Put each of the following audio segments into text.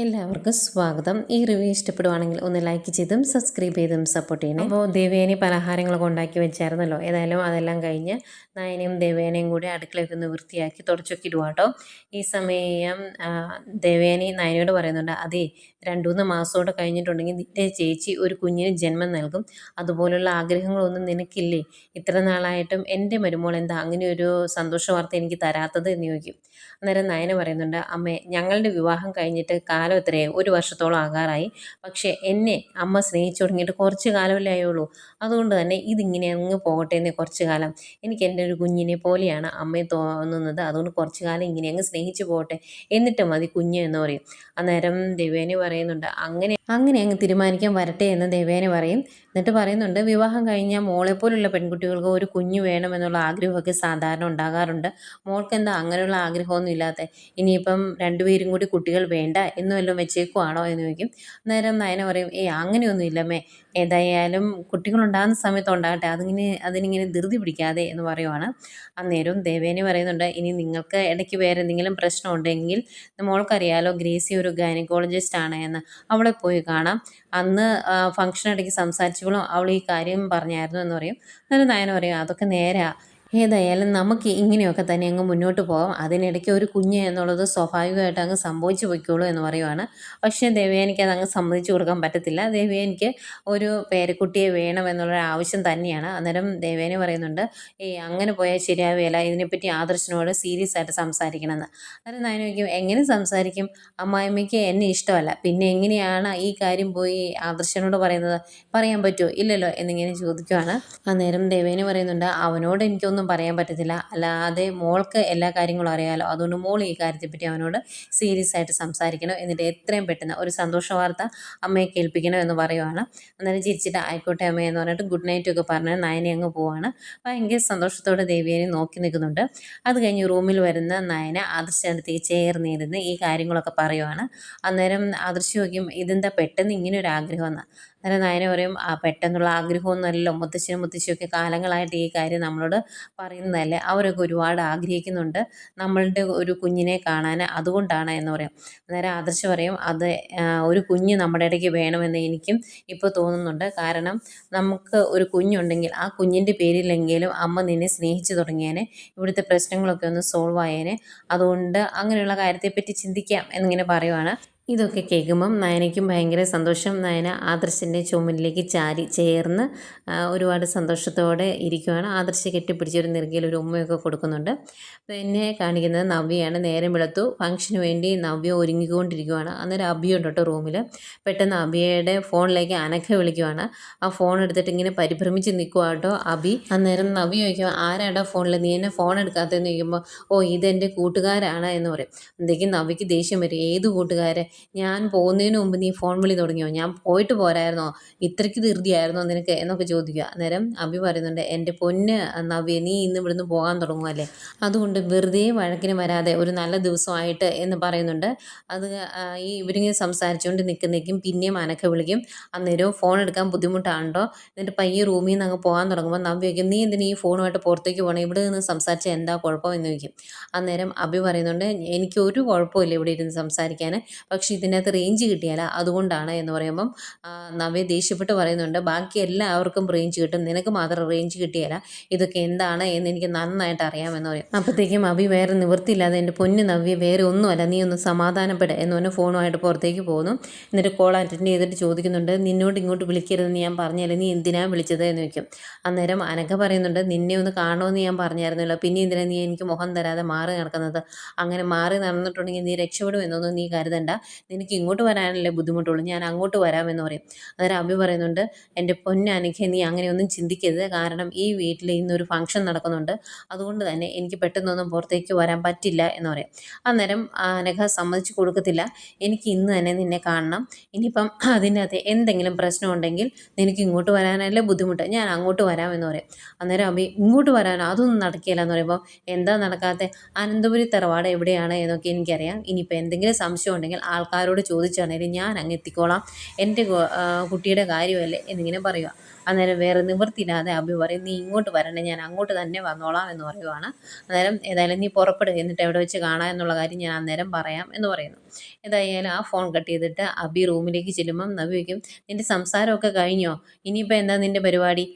എല്ലാവർക്കും സ്വാഗതം. ഈ റിവ്യൂ ഇഷ്ടപ്പെടുവാണെങ്കിൽ ഒന്ന് ലൈക്ക് ചെയ്തും സബ്സ്ക്രൈബ് ചെയ്തും സപ്പോർട്ട് ചെയ്യണം. അപ്പോൾ ദേവേനെ പലഹാരങ്ങളൊക്കെ ഉണ്ടാക്കി വെച്ചായിരുന്നല്ലോ. ഏതായാലും അതെല്ലാം കഴിഞ്ഞ് നയനയും ദേവേനയും കൂടി അടുക്കളയൊക്കെ ഒന്ന് വൃത്തിയാക്കി തുടച്ചൊക്കെ ഇടുവാട്ടോ. ഈ സമയം ദേവേനി നയനയോട് പറയുന്നുണ്ട് അതേ രണ്ടു മൂന്ന് മാസത്തോടെ കഴിഞ്ഞിട്ടുണ്ടെങ്കിൽ നിന്റെ ചേച്ചി ഒരു കുഞ്ഞിന് ജന്മം നൽകും. അതുപോലുള്ള ആഗ്രഹങ്ങളൊന്നും നിനക്കില്ലേ? ഇത്ര നാളായിട്ടും എന്റെ മരുമോൾ എന്താ അങ്ങനെ ഒരു സന്തോഷ വാർത്ത എനിക്ക് തരാത്തത് എന്ന് ചോദിക്കും. അന്നേരം നയന പറയുന്നുണ്ട് അമ്മേ ഞങ്ങളുടെ വിവാഹം കഴിഞ്ഞിട്ട് കാലം എത്രയായി ഒരു വർഷത്തോളം ആകാറായി. പക്ഷേ എന്നെ അമ്മ സ്നേഹിച്ചു തുടങ്ങിയിട്ട് കുറച്ച് കാലമല്ലേ ആയുള്ളൂ. അതുകൊണ്ട് തന്നെ ഇതിങ്ങനെ അങ്ങ് പോകട്ടെ എന്നേ കുറച്ച് കാലം. എനിക്ക് എന്റെ ഒരു കുഞ്ഞിനെ പോലെയാണ് അമ്മയെ തോന്നുന്നത്. അതുകൊണ്ട് കുറച്ച് കാലം ഇങ്ങനെ അങ്ങ് സ്നേഹിച്ചു പോകട്ടെ. എന്നിട്ട് മതി കുഞ്ഞ് എന്ന് പറയും. അന്നേരം ദേവേനി പറയുന്നുണ്ട്. അങ്ങനെ അങ്ങനെ അങ്ങ് തീരുമാനിക്കാൻ വരട്ടെ എന്ന് ദേവേനെ പറയും. എന്നിട്ട് പറയുന്നുണ്ട് വിവാഹം കഴിഞ്ഞാൽ മോളെപ്പോലുള്ള പെൺകുട്ടികൾക്ക് ഒരു കുഞ്ഞു വേണമെന്നുള്ള ആഗ്രഹമൊക്കെ സാധാരണ ഉണ്ടാകാറുണ്ട്. മോൾക്ക് എന്താ അങ്ങനെയുള്ള ആഗ്രഹമൊന്നും ഇല്ലാത്ത? ഇനിയിപ്പം രണ്ടുപേരും കൂടി കുട്ടികൾ വേണ്ട എന്ന് വല്ലതും വെച്ചേക്കുവാണോ എന്ന് ചോദിക്കും. നേരം നയന പറയും ഏയ് അങ്ങനെയൊന്നും ഇല്ലമ്മേ. ഏതായാലും കുട്ടികളുണ്ടാകുന്ന സമയത്ത് ഉണ്ടാകട്ടെ. അതിങ്ങനെ അതിനിങ്ങനെ ധൃതി പിടിക്കാതെ എന്ന് പറയുവാണ്. അന്നേരം ദേവേനെ പറയുന്നുണ്ട് ഇനി നിങ്ങൾക്ക് ഇടയ്ക്ക് വേറെ എന്തെങ്കിലും പ്രശ്നം ഉണ്ടെങ്കിൽ മോൾക്കറിയാലോ ഗ്രേസി ഒരു ഗൈനക്കോളജിസ്റ്റ് ആണ് എന്ന്. അവളെ പോയി കാണാം. അന്ന് ഫംഗ്ഷൻ ഇടയ്ക്ക് സംസാരിച്ചപ്പോഴും അവൾ ഈ കാര്യം പറഞ്ഞായിരുന്നു എന്ന് പറയും. അന്നേരം നയന പറയും അതൊക്കെ നേരാ. ഏതായാലും നമുക്ക് ഇങ്ങനെയൊക്കെ തന്നെ അങ്ങ് മുന്നോട്ട് പോകാം അതിനിടയ്ക്ക് ഒരു കുഞ്ഞ് എന്നുള്ളത് സ്വാഭാവികമായിട്ട് അങ്ങ് സംഭവിച്ചു പോയിക്കോളൂ എന്ന് പറയുവാണ്. പക്ഷേ ദേവിയാനിക്ക് അത് അങ്ങ് സമ്മതിച്ചു കൊടുക്കാൻ പറ്റത്തില്ല. ദേവിയാനിക്ക് ഒരു പേരക്കുട്ടിയെ വേണം എന്നുള്ള ആവശ്യം തന്നെയാണ്. അന്നേരം ദേവേനെ പറയുന്നുണ്ട് ഈ അങ്ങനെ പോയാൽ ശരിയാവുകയില്ല ഇതിനെപ്പറ്റി ആദർശനോട് സീരിയസ് ആയിട്ട് സംസാരിക്കണമെന്ന്. അന്നേരം നയന ചോദിക്കും എങ്ങനെ സംസാരിക്കും? അമ്മായിമ്മയ്ക്ക് എന്നെ ഇഷ്ടമല്ല. പിന്നെ എങ്ങനെയാണ് ഈ കാര്യം പോയി ആദർശനോട് പറയുന്നത്? പറയാൻ പറ്റുമോ? ഇല്ലല്ലോ എന്നിങ്ങനെ ചോദിക്കുവാണ്. അന്നേരം ദേവേനെ പറയുന്നുണ്ട് അവനോട് എനിക്കൊന്നും പറയാൻ പറ്റത്തില്ല. അല്ലാതെ മോൾക്ക് എല്ലാ കാര്യങ്ങളും അറിയാമല്ലോ അതുകൊണ്ട് മോൾ ഈ കാര്യത്തെപ്പറ്റി അവനോട് സീരിയസ് ആയിട്ട് സംസാരിക്കണം. എന്നിട്ട് എത്രയും പെട്ടെന്ന് ഒരു സന്തോഷ വാർത്ത അമ്മയെ കേൾപ്പിക്കണം എന്ന് പറയുവാണ്. അന്നേരം ചിരിച്ചിട്ട് ആയിക്കോട്ടെ അമ്മ എന്ന് പറഞ്ഞിട്ട് ഗുഡ് നൈറ്റ് ഒക്കെ പറഞ്ഞ് നയനെ അങ്ങ് പോവാണ്. ഭയങ്കര സന്തോഷത്തോടെ ദേവിയനെ നോക്കി നിൽക്കുന്നുണ്ട്. അത് കഴിഞ്ഞ് റൂമിൽ വരുന്ന നയന ആദർശന്റെ അടുത്തേക്ക് ചേർന്നിരുന്ന് ഈ കാര്യങ്ങളൊക്കെ പറയുവാണ്. അന്നേരം ആദർശ് ചോദിക്കും ഇതെന്താ പെട്ടെന്ന് ഇങ്ങനെ ഒരു ആഗ്രഹം എന്ന് അന്നേരം നയന പറയും ആ പെട്ടെന്നുള്ള ആഗ്രഹമൊന്നുമല്ലല്ലോ. മുത്തശ്ശനും മുത്തശ്ശിയൊക്കെ കാലങ്ങളായിട്ട് ഈ കാര്യം നമ്മളോട് പറയുന്നതല്ലേ? അവരൊക്കെ ഒരുപാട് ആഗ്രഹിക്കുന്നുണ്ട്. നമ്മളുടെ ഒരു കുഞ്ഞിനെ കാണാൻ അതുകൊണ്ടാണ് എന്ന് പറയും. അന്നേരം ആദർശ് പറയും അത് ഒരു കുഞ്ഞ് നമ്മുടെ ഇടയ്ക്ക് വേണമെന്ന് എനിക്കും ഇപ്പോൾ തോന്നുന്നുണ്ട്. കാരണം നമുക്ക് ഒരു കുഞ്ഞുണ്ടെങ്കിൽ ആ കുഞ്ഞിന്റെ പേരിലെങ്കിലും അമ്മ നിന്നെ സ്നേഹിച്ചു തുടങ്ങിയേനെ. ഇവിടുത്തെ പ്രശ്നങ്ങളൊക്കെ ഒന്ന് സോൾവ് ആയേനെ. അതുകൊണ്ട് അങ്ങനെയുള്ള കാര്യത്തെപ്പറ്റി ചിന്തിക്കാം എന്നിങ്ങനെ പറയുവാണ്. ഇതൊക്കെ കേൾക്കുമ്പം നയനയ്ക്കും ഭയങ്കര സന്തോഷം. നയന ആദർശിന്റെ ചുമലിലേക്ക് ചാരി ചേർന്ന് ഒരുപാട് സന്തോഷത്തോടെ ഇരിക്കുവാണ്. ആദർശ കെട്ടിപ്പിടിച്ചൊരു നെറുകയിൽ ഒരു ഉമ്മയൊക്കെ കൊടുക്കുന്നുണ്ട്. പിന്നെ കാണിക്കുന്നത് നവ്യയാണ്. നേരം വെളുത്തു. ഫംഗ്ഷന് വേണ്ടി നവ്യ ഒരുങ്ങിക്കൊണ്ടിരിക്കുവാണ്. അന്നേരം അഭിയുണ്ട് കേട്ടോ റൂമിൽ പെട്ടെന്ന് അഭിയുടെ ഫോണിലേക്ക് അനക്ക വിളിക്കുവാണ്. ആ ഫോൺ എടുത്തിട്ട് ഇങ്ങനെ പരിഭ്രമിച്ച് നിൽക്കുക കേട്ടോ അഭി അന്നേരം നവ്യ ചോദിക്കും ആരാടാ ഫോണിൽ നീ എന്നെ ഫോൺ എടുക്കാത്തതെന്ന് ചോദിക്കുമ്പോൾ ഓ ഇതെന്റെ കൂട്ടുകാരാണ് എന്ന് പറയും. എന്തെങ്കിലും നവ്യക്ക് ദേഷ്യം വരും. ഏത് കൂട്ടുകാരെ? ഞാൻ പോകുന്നതിന് മുമ്പ് നീ ഫോൺ വിളി തുടങ്ങിയോ? ഞാൻ പോയിട്ട് പോരായിരുന്നോ? ഇത്രയ്ക്ക് ധൃതിയായിരുന്നോ നിനക്ക്? എന്നൊക്കെ ചോദിക്കുക. അന്നേരം അഭി പറയുന്നുണ്ട് എന്റെ പൊന്ന് നവ്യ നീ ഇന്ന് ഇവിടുന്ന് പോകാൻ തുടങ്ങുമല്ലേ അതുകൊണ്ട് വെറുതെ വഴക്കിന് വരാതെ ഒരു നല്ല ദിവസമായിട്ട് എന്ന് പറയുന്നുണ്ട്. അത് ഈ ഇവരിങ്ങനെ സംസാരിച്ചുകൊണ്ട് നിൽക്കുന്നേക്കും പിന്നെയും അനക്ക വിളിക്കും. അന്നേരവും ഫോൺ എടുക്കാൻ ബുദ്ധിമുട്ടാണല്ലോ എന്നിട്ട് പയ്യെ റൂമിൽ നിന്ന് അങ്ങ് പോകാൻ തുടങ്ങുമ്പോൾ നവ്യ വയ്ക്കും നീ എന്തിനാ ഈ ഫോണുമായിട്ട് പുറത്തേക്ക് പോകണം ഇവിടെ നിന്ന് സംസാരിച്ചാൽ എന്താ കുഴപ്പം? എന്ന് ചോദിക്കും. അന്നേരം അഭി പറയുന്നുണ്ട് എനിക്ക് ഒരു കുഴപ്പമില്ല ഇവിടെ ഇരുന്ന് സംസാരിക്കാൻ. പക്ഷേ ഇതിനകത്ത് റേഞ്ച് കിട്ടിയാല അതുകൊണ്ടാണ് എന്ന് പറയുമ്പം നവേ നവ്യ ദേഷ്യപ്പെട്ട് പറയുന്നുണ്ട് ബാക്കി എല്ലാവർക്കും റേഞ്ച് കിട്ടും നിനക്ക് മാത്രം റേഞ്ച് കിട്ടിയാല ഇതൊക്കെ എന്താണ് എന്ന് എനിക്ക് നന്നായിട്ട് അറിയാമെന്ന് പറയും. അപ്പോഴത്തേക്കും അഭി വേറെ നിവൃത്തിയില്ലാതെ എന്റെ പൊന്ന് നവ്യ വേറെ ഒന്നുമല്ല നീ ഒന്ന് സമാധാനപ്പെടുക എന്ന് പറഞ്ഞ് ഫോണുമായിട്ട് പുറത്തേക്ക് പോകുന്നു. എന്നിട്ട് കോൾ അറ്റൻഡ് ചെയ്തിട്ട് ചോദിക്കുന്നുണ്ട് നിന്നോട് ഇങ്ങോട്ട് വിളിക്കരുതെന്ന് ഞാൻ പറഞ്ഞാലും നീ എന്തിനാണ് വിളിച്ചത് എന്ന് ചോദിക്കും. അന്നേരം അനക്ക പറയുന്നുണ്ട് നിന്നെ ഒന്ന് കാണുമെന്ന് ഞാൻ പറഞ്ഞായിരുന്നല്ലോ പിന്നെ എന്തിനാണ് നീ എനിക്ക് മുഖം തരാതെ മാറി നടക്കുന്നത്? അങ്ങനെ മാറി നടന്നിട്ടുണ്ടെങ്കിൽ നീ രക്ഷപ്പെടും എന്നൊന്നും നീ കരുതണ്ട. നിനക്ക് ഇങ്ങോട്ട് വരാനല്ലേ ബുദ്ധിമുട്ടുള്ളൂ ഞാൻ അങ്ങോട്ട് വരാമെന്ന് പറയും. അന്നേരം അഭി പറയുന്നുണ്ട് എന്റെ പൊന്നനക്ക് നീ അങ്ങനെയൊന്നും ചിന്തിക്കരുത്. കാരണം ഈ വീട്ടിൽ ഇന്നൊരു ഫംഗ്ഷൻ നടക്കുന്നുണ്ട്. അതുകൊണ്ട് തന്നെ എനിക്ക് പെട്ടെന്നൊന്നും പുറത്തേക്ക് വരാൻ പറ്റില്ല എന്ന് പറയും. അന്നേരം അനഘ സമ്മതിച്ചു കൊടുക്കത്തില്ല. എനിക്ക് ഇന്ന് തന്നെ നിന്നെ കാണണം. ഇനിയിപ്പം അതിനകത്ത് എന്തെങ്കിലും പ്രശ്നം ഉണ്ടെങ്കിൽ നിനക്ക് ഇങ്ങോട്ട് വരാനല്ലേ ബുദ്ധിമുട്ട്. ഞാൻ അങ്ങോട്ട് വരാമെന്ന് പറയും. അന്നേരം അഭി ഇങ്ങോട്ട് വരാനോ അതൊന്നും നടക്കില്ല എന്ന് പറയുമ്പോൾ എന്താ നടക്കാത്ത? അനന്തപുരി തറവാട് എവിടെയാണ് എന്നൊക്കെ എനിക്കറിയാം. ഇനിയിപ്പോൾ എന്തെങ്കിലും സംശയം ഉണ്ടെങ്കിൽ ആൾ ആൾക്കാരോട് ചോദിച്ചാണേലും ഞാൻ അങ്ങ് എത്തിക്കോളാം. എന്റെ കുട്ടിയുടെ കാര്യമല്ലേ എന്നിങ്ങനെ പറയുക. അന്നേരം വേറെ നിവൃത്തിയില്ലാതെ അഭി പറയും നീ ഇങ്ങോട്ട് വരണ്ടേ ഞാൻ അങ്ങോട്ട് തന്നെ വന്നോളാം എന്ന് പറയുവാണ്. അന്നേരം ഏതായാലും നീ പുറപ്പെടുക എന്നിട്ട് എവിടെ വെച്ച് കാണാം എന്നുള്ള കാര്യം ഞാൻ അന്നേരം പറയാം എന്ന് പറയുന്നു. ഏതായാലും ആ ഫോൺ കട്ട് ചെയ്തിട്ട് അബി റൂമിലേക്ക് ചെല്ലുമ്പം നബി വയ്ക്കും നിന്റെ സംസാരമൊക്കെ കഴിഞ്ഞോ? ഇനിയിപ്പോൾ എന്താ നിന്റെ പരിപാടി?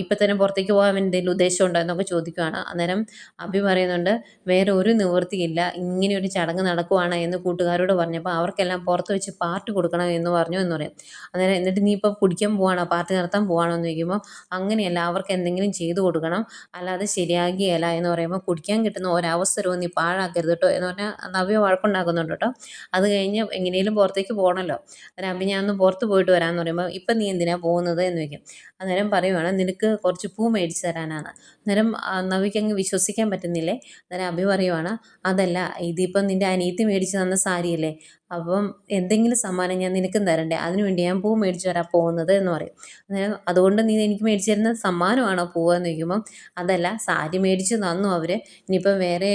ഇപ്പം തന്നെ പുറത്തേക്ക് പോകാൻ എന്തെങ്കിലും ഉദ്ദേശം ഉണ്ടോ എന്നൊക്കെ ചോദിക്കുകയാണ് അന്നേരം അഭി പറയുന്നുണ്ട് വേറെ ഒരു നിവൃത്തിയില്ല. ഇങ്ങനെ ഒരു ചടങ്ങ് നടക്കുവാണ് എന്ന് കൂട്ടുകാരോട് പറഞ്ഞപ്പോൾ അവർക്കെല്ലാം പുറത്ത് വെച്ച് പാർട്ടി കൊടുക്കണം എന്ന് പറഞ്ഞു എന്ന് പറയും. അന്നേരം എന്നിട്ട് നീ ഇപ്പോൾ കുടിക്കാൻ പോവാണോ? പാർട്ടി നടത്താൻ പോവാണോ? എന്ന് ചോദിക്കുമ്പോൾ അങ്ങനെയല്ല അവർക്ക് എന്തെങ്കിലും ചെയ്തു കൊടുക്കണം. അല്ലാതെ ശരിയാകിയല്ല എന്ന് പറയുമ്പോൾ കുടിക്കാൻ കിട്ടുന്ന ഒരവസരവും നീ പാഴാക്കരുത് കേട്ടോ എന്ന് പറഞ്ഞാൽ നവ്യ വഴക്കുണ്ടാക്കുന്നുണ്ട് കേട്ടോ അത് കഴിഞ്ഞ് എങ്ങനെയും പുറത്തേക്ക് പോകണമല്ലോ അന്നേരം അഭി ഞാൻ ഒന്ന് പുറത്ത് പോയിട്ട് വരാമെന്ന് പറയുമ്പോൾ ഇപ്പം നീ എന്തിനാണ് പോകുന്നത്? എന്ന് ചോദിക്കും. അന്നേരം പറയുവാണ് നിനക്ക് കുറച്ച് പൂ മേടിച്ച് തരാനാണ്. അന്നേരം നവിക്ക് അങ്ങ് വിശ്വസിക്കാൻ പറ്റുന്നില്ലേ? അന്നേരം അഭി പറയുവാണ് അതല്ല ഇതിപ്പം നിന്റെ അനിയത്തി മേടിച്ച് തന്ന സാരിയല്ലേ? അപ്പം എന്തെങ്കിലും സമ്മാനം ഞാൻ നിനക്കും തരണ്ടേ? അതിനു വേണ്ടി ഞാൻ പൂ മേടിച്ചു തരാൻ പോകുന്നത് എന്ന് പറയും. അതുകൊണ്ട് നീ എനിക്ക് മേടിച്ചു തരുന്ന സമ്മാനമാണോ പൂവെന്ന് ചോദിക്കുമ്പം അതല്ല സാരി മേടിച്ച് തന്നു അവർ ഇനിയിപ്പം വേറെ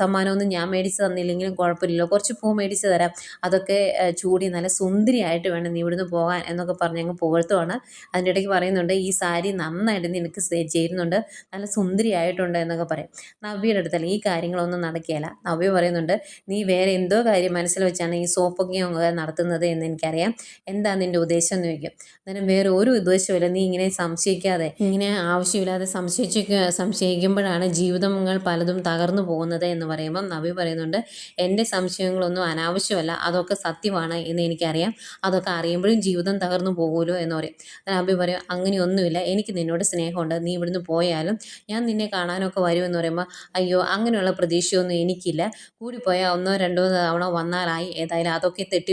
സമ്മാനമൊന്നും ഞാൻ മേടിച്ച് തന്നില്ലെങ്കിലും കുഴപ്പമില്ലല്ലോ. കുറച്ച് പൂ മേടിച്ച് തരാം. അതൊക്കെ ചൂടി നല്ല സുന്ദരിയായിട്ട് വേണം നീ ഇവിടുന്ന് പോകാൻ എന്നൊക്കെ പറഞ്ഞ് അങ്ങ് പുകഴ്ത്തുവാണ്. അതിന്റെ ഇടയ്ക്ക് പറയുന്നുണ്ട് ഈ സാരി നന്നായിട്ട് നിനക്ക് ചേരുന്നുണ്ട് നല്ല സുന്ദരിയായിട്ടുണ്ട് എന്നൊക്കെ പറയും. നവ്യയുടെ അടുത്തല്ല ഈ കാര്യങ്ങളൊന്നും നടക്കുകയില്ല. നവ്യ പറയുന്നുണ്ട് നീ വേറെ എന്തോ കാര്യം മനസ്സിൽ വെച്ചാണ് ഈ സോപ്പൊക്കെയും നടത്തുന്നത് എന്ന് എനിക്കറിയാം. എന്താ നിന്റെ ഉദ്ദേശം എന്ന് ചോദിക്കും. അന്നേരം വേറെ ഒരു ഉദ്ദേശമില്ല നീ ഇങ്ങനെ സംശയിക്കാതെ ഇങ്ങനെ ആവശ്യമില്ലാതെ സംശയിച്ച് സംശയിക്കുമ്പോഴാണ് ജീവിതങ്ങൾ പലതും തകർന്നു പോകുന്നത് എന്ന് പറയുമ്പം നവി പറയുന്നുണ്ട് എന്റെ സംശയങ്ങളൊന്നും അനാവശ്യമല്ല. അതൊക്കെ സത്യമാണ് എന്ന് എനിക്കറിയാം. അതൊക്കെ അറിയുമ്പോഴും ജീവിതം തകർന്നു പോകുമല്ലോ എന്ന് പറയും. നബി പറയും അങ്ങനെയൊന്നുമില്ല. എനിക്ക് നിന്നോട് സ്നേഹമുണ്ട്. നീ ഇവിടുന്ന് പോയാലും ഞാൻ നിന്നെ കാണാനൊക്കെ വരുമെന്ന് പറയുമ്പോൾ അയ്യോ അങ്ങനെയുള്ള പ്രതീക്ഷയൊന്നും എനിക്കില്ല. കൂടിപ്പോയാൽ ഒന്നോ രണ്ടോ തവണ വന്നാലായി. ഏതായാലും അതൊക്കെ തെട്ടി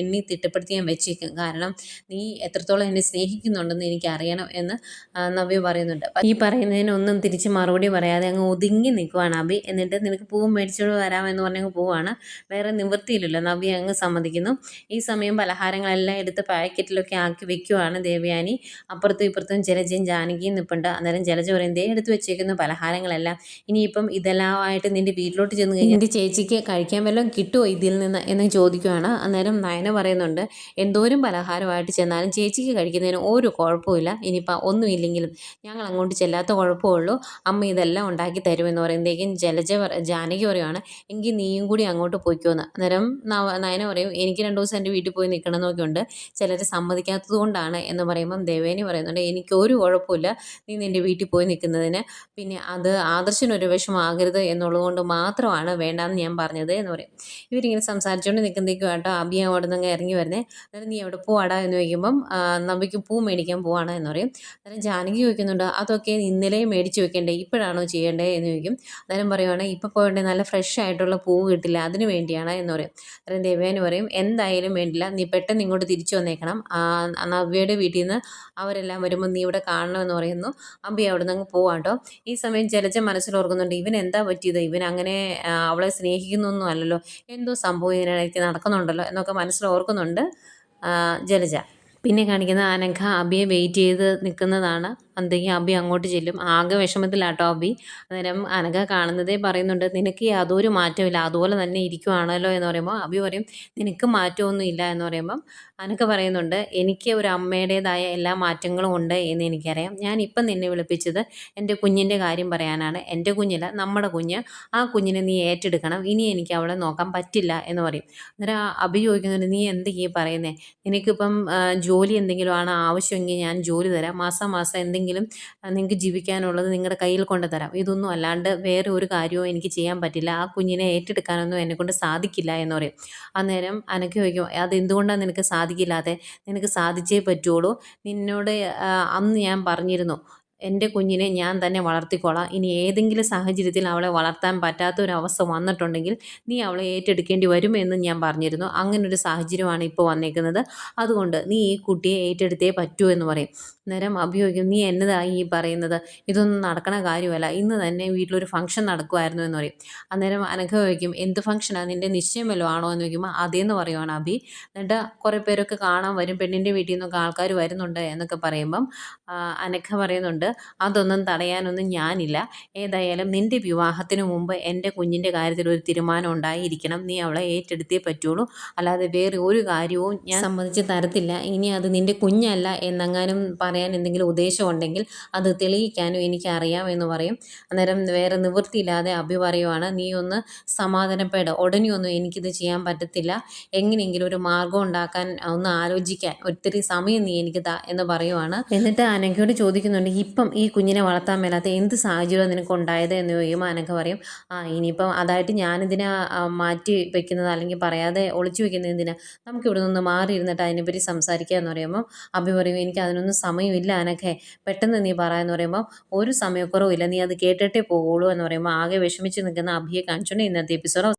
എണ്ണി തിട്ടപ്പെടുത്തി ഞാൻ വെച്ചേക്കും. കാരണം നീ എത്രത്തോളം എന്നെ സ്നേഹിക്കുന്നുണ്ടെന്ന് എനിക്ക് അറിയണം എന്ന് നവ്യ പറയുന്നുണ്ട്. ഈ പറയുന്നതിനൊന്നും തിരിച്ച് മറുപടി പറയാതെ അങ്ങ് ഒതുങ്ങി നിൽക്കുവാണ് അഭി. എന്നിട്ട് നിനക്ക് പൂവ് മേടിച്ചോട് വരാമെന്ന് പറഞ്ഞങ്ങ് പോവാണ് വേറെ നിവൃത്തിയില്ലല്ലോ. നവ്യ അങ്ങ് സമ്മതിക്കുന്നു. ഈ സമയം പലഹാരങ്ങളെല്ലാം എടുത്ത് പാക്കറ്റിലൊക്കെ ആക്കി വെക്കുവാണ് ദേവയാനി. അപ്പുറത്തും ഇപ്പുറത്തും ജലജയും ജാനകിയും നിൽപ്പുണ്ട് അന്നേരം ജലജ പറയും ദേ എടുത്ത് വെച്ചേക്കുന്ന പലഹാരങ്ങളെല്ലാം. ഇനിയിപ്പം ഇതെല്ലാം ആയിട്ട് നിന്റെ വീട്ടിലോട്ട് ചെന്ന് കഴിഞ്ഞാൽ നിന്റെ ചേച്ചിക്ക് കഴിക്കാൻ വല്ലതും കിട്ടുമോ ഇതിൽ നിന്ന്? എന്ന് ചോദിക്കുകയാണ് അന്നേരം നയന പറയുന്നുണ്ട് എന്തോരും പലഹാരമായിട്ട് ചെന്നാലും ചേച്ചിക്ക് കഴിക്കുന്നതിന് ഒരു കുഴപ്പമില്ല ഇനിയിപ്പോൾ ഒന്നുമില്ലെങ്കിലും ഞങ്ങൾ അങ്ങോട്ട് ചെല്ലാത്ത കുഴപ്പമുള്ളൂ അമ്മ ഇതെല്ലാം ഉണ്ടാക്കി തരുമെന്ന് പറയുമ്പോഴേക്കും ജലജ ജാനകി പറയുവാണ് എങ്കിൽ നീയും കൂടി അങ്ങോട്ട് പോയിക്കോന്ന്. അന്നേരം നയന പറയും എനിക്ക് രണ്ട് ദിവസം എന്റെ വീട്ടിൽ പോയി നിൽക്കണമെന്നൊക്കെ ഉണ്ട്. ചിലർ സമ്മതിക്കാത്തത് കൊണ്ടാണ് എന്ന് പറയുമ്പം ദേവേനി പറയുന്നുണ്ട് എനിക്ക് ഒരു കുഴപ്പമില്ല നീ നിന്റെ വീട്ടിൽ പോയി നിൽക്കുന്നതിന്. പിന്നെ അത് ആദർശനൊരു വിഷമാകരുത് എന്നുള്ളത് കൊണ്ട് മാത്രമാണ് വേണ്ടാന്ന് ഞാൻ പറഞ്ഞത് എന്ന് പറയും. ഇവരിങ്ങനെ സംസാരിച്ചുകൊണ്ട് നിൽക്കുന്നതേക്കും കേട്ടോ അബി അവിടെ നിന്ന് ഇറങ്ങി വരുന്നത് അന്നേരം നീ എവിടെ പോവാടാ എന്ന് ചോദിക്കുമ്പം നബിക്ക് പൂ മേടിക്കാൻ പോവാണ് എന്ന് പറയും. അന്നേരം ജാനകി ചോദിക്കുന്നുണ്ട് അതൊക്കെ ഇന്നലെ മേടിച്ച് വെക്കേണ്ടേ? ഇപ്പോഴാണോ ചെയ്യേണ്ടേ? എന്ന് ചോദിക്കും. അന്നേരം പറയുവാണ് ഇപ്പോൾ പോകേണ്ടേ? നല്ല ഫ്രഷ് ആയിട്ടുള്ള പൂ കിട്ടില്ല. അതിന് വേണ്ടിയാണ് എന്ന് പറയും. അന്നേരം ദേവേന് പറയും എന്തായാലും വേണ്ടില്ല. നീ പെട്ടെന്ന് ഇങ്ങോട്ട് തിരിച്ചു വന്നേക്കണം. നവ്യയുടെ വീട്ടിൽ നിന്ന് അവരെല്ലാം വരുമ്പോൾ നീ ഇവിടെ കാണണമെന്ന് പറയുന്നു. അമ്പി അവിടെ നിന്ന് അങ്ങ് പോവാട്ടോ. ഈ സമയം ജലജ മനസ്സിലോർക്കുന്നുണ്ട് ഇവൻ എന്താ പറ്റിയത്? ഇവൻ അങ്ങനെ അവളെ സ്നേഹിക്കുന്നൊന്നും അല്ലല്ലോ. എന്തോ സംഭവം ഇതിനിടയ്ക്ക് നടക്കുന്നുണ്ടല്ലോ എന്നൊക്കെ മനസ്സിൽ ഓർക്കുന്നുണ്ട് ജലജ. പിന്നെ കാണിക്കുന്ന അനഘ അബിയെ വെയിറ്റ് ചെയ്ത് നിൽക്കുന്നതാണ് അന്തേക്ക് അബി അങ്ങോട്ട് ചെല്ലും. ആകെ വിഷമത്തിലാട്ടോ അബി. അന്നേരം അനക കാണുന്നതേ പറയുന്നുണ്ട് നിനക്ക് യാതൊരു മാറ്റമില്ല അതുപോലെ തന്നെ ഇരിക്കുവാണല്ലോ എന്ന് പറയുമ്പോൾ അബി പറയും നിനക്ക് മാറ്റമൊന്നും ഇല്ല എന്ന് പറയുമ്പം അനഘ പറയുന്നുണ്ട് എനിക്ക് ഒരു അമ്മയുടേതായ എല്ലാ മാറ്റങ്ങളും ഉണ്ട് എന്ന് എനിക്കറിയാം. ഞാൻ ഇപ്പം നിന്നെ വിളിപ്പിച്ചത് എന്റെ കുഞ്ഞിന്റെ കാര്യം പറയാനാണ്. എന്റെ കുഞ്ഞില്ല നമ്മുടെ കുഞ്ഞ്. ആ കുഞ്ഞിനെ നീ ഏറ്റെടുക്കണം. ഇനി എനിക്ക് അവളെ നോക്കാൻ പറ്റില്ല എന്ന് പറയും. അന്നേരം അബി ചോദിക്കുന്നുണ്ട് നീ എന്തൊക്കെയാണ് പറയുന്നത് നിനക്കിപ്പം ജോലി എന്തെങ്കിലും ആണ് ആവശ്യമെങ്കിൽ ഞാൻ ജോലി തരാം. മാസം മാസം എന്തെങ്കിലും എന്തെങ്കിലും നിങ്ങൾക്ക് ജീവിക്കാനുള്ളത് നിങ്ങളുടെ കയ്യിൽ കൊണ്ട് തരാം ഇതൊന്നും അല്ലാണ്ട് വേറെ ഒരു കാര്യവും എനിക്ക് ചെയ്യാൻ പറ്റില്ല. ആ കുഞ്ഞിനെ ഏറ്റെടുക്കാനൊന്നും എന്നെക്കൊണ്ട് സാധിക്കില്ല എന്ന് പറയും. അന്നേരം അനക്ക് ചോദിക്കും അതെന്തുകൊണ്ടാണ് നിനക്ക് സാധിക്കില്ലാതെ നിനക്ക് സാധിച്ചേ പറ്റുള്ളൂ നിന്നോട് അന്ന് ഞാൻ പറഞ്ഞിരുന്നു എന്റെ കുഞ്ഞിനെ ഞാൻ തന്നെ വളർത്തിക്കോളാം. ഇനി ഏതെങ്കിലും സാഹചര്യത്തിൽ അവളെ വളർത്താൻ പറ്റാത്ത ഒരു വന്നിട്ടുണ്ടെങ്കിൽ നീ അവളെ ഏറ്റെടുക്കേണ്ടി വരുമെന്ന് ഞാൻ പറഞ്ഞിരുന്നു. അങ്ങനൊരു സാഹചര്യമാണ് ഇപ്പോൾ വന്നേക്കുന്നത്. അതുകൊണ്ട് നീ ഈ കുട്ടിയെ ഏറ്റെടുത്തേ പറ്റൂ എന്ന് പറയും. നേരം അഭിയോഗിക്കും നീ എന്നതായി ഈ പറയുന്നത്? ഇതൊന്നും നടക്കണ കാര്യമല്ല. ഇന്ന് തന്നെ വീട്ടിലൊരു ഫംഗ്ഷൻ നടക്കുമായിരുന്നു എന്ന് പറയും. അന്നേരം അനഘ ചോദിക്കും എന്ത് ഫംഗ്ഷനാണ് നിന്റെ നിശ്ചയം വല്ലതും ആണോ? എന്ന് ചോദിക്കുമ്പോൾ അതേന്ന് പറയുവാണ് അഭി. എന്നിട്ട് കുറേ പേരൊക്കെ കാണാൻ വരും. പെണ്ണിന്റെ വീട്ടിൽ നിന്നൊക്കെ ആൾക്കാർ വരുന്നുണ്ട് എന്നൊക്കെ പറയുമ്പം അനഘ പറയുന്നുണ്ട് പറയുന്നുണ്ട് അതൊന്നും തടയാനൊന്നും ഞാനില്ല. ഏതായാലും നിന്റെ വിവാഹത്തിന് മുമ്പ് എന്റെ കുഞ്ഞിന്റെ കാര്യത്തിൽ ഒരു തീരുമാനം ഉണ്ടായിരിക്കണം. നീ അവളെ ഏറ്റെടുത്തേ പറ്റുള്ളൂ. അല്ലാതെ വേറെ ഒരു കാര്യവും ഞാൻ സമ്മതിച്ച് തരത്തില്ല. ഇനി അത് നിന്റെ കുഞ്ഞല്ല എന്നങ്ങാനും പറയാൻ എന്തെങ്കിലും ഉദ്ദേശമുണ്ടെങ്കിൽ അത് തെളിയിക്കാനും എനിക്കറിയാം എന്ന് പറയും. അന്നേരം വേറെ നിവൃത്തിയില്ലാതെ അഭി പറയുവാണ് നീ ഒന്ന് സമാധാനപ്പെട. ഉടനെയൊന്നും എനിക്കിത് ചെയ്യാൻ പറ്റത്തില്ല. എങ്ങനെയെങ്കിലും ഒരു മാർഗം ഉണ്ടാക്കാൻ ഒന്ന് ആലോചിക്കാൻ. ഒത്തിരി സമയം നീ എനിക്ക് എന്ന് പറയുവാണ്. എന്നിട്ട് അനഘയോട് ചോദിക്കുന്നുണ്ട് ഇപ്പം ഈ കുഞ്ഞിനെ വളർത്താൻ മേലാത്ത എന്ത് സാഹചര്യം നിനക്ക് ഉണ്ടായത് എന്ന് ചോദിക്കുമ്പോൾ അനക്ക പറയും ആ ഇനിയിപ്പം അതായിട്ട് ഞാനിതിനെ മാറ്റി വെക്കുന്നത് അല്ലെങ്കിൽ പറയാതെ ഒളിച്ചു വെക്കുന്നത് എന്തിനാ? നമുക്ക് ഇവിടെ നിന്ന് മാറി ഇരുന്നിട്ട് അതിനെപ്പറ്റി സംസാരിക്കുക എന്ന് പറയുമ്പോൾ അഭി പറയും എനിക്ക് അതിനൊന്നും സമയമില്ല അനക്കെ പെട്ടെന്ന് നീ പറയാന്ന് പറയുമ്പോൾ ഒരു സമയക്കുറവില്ല നീ അത് കേട്ടിട്ടേ പോകുള്ളൂ എന്ന് പറയുമ്പോൾ ആകെ വിഷമിച്ച് നിൽക്കുന്ന അഭിയെ കാണിച്ചുകൊണ്ട് ഇന്നത്തെ എപ്പിസോഡ്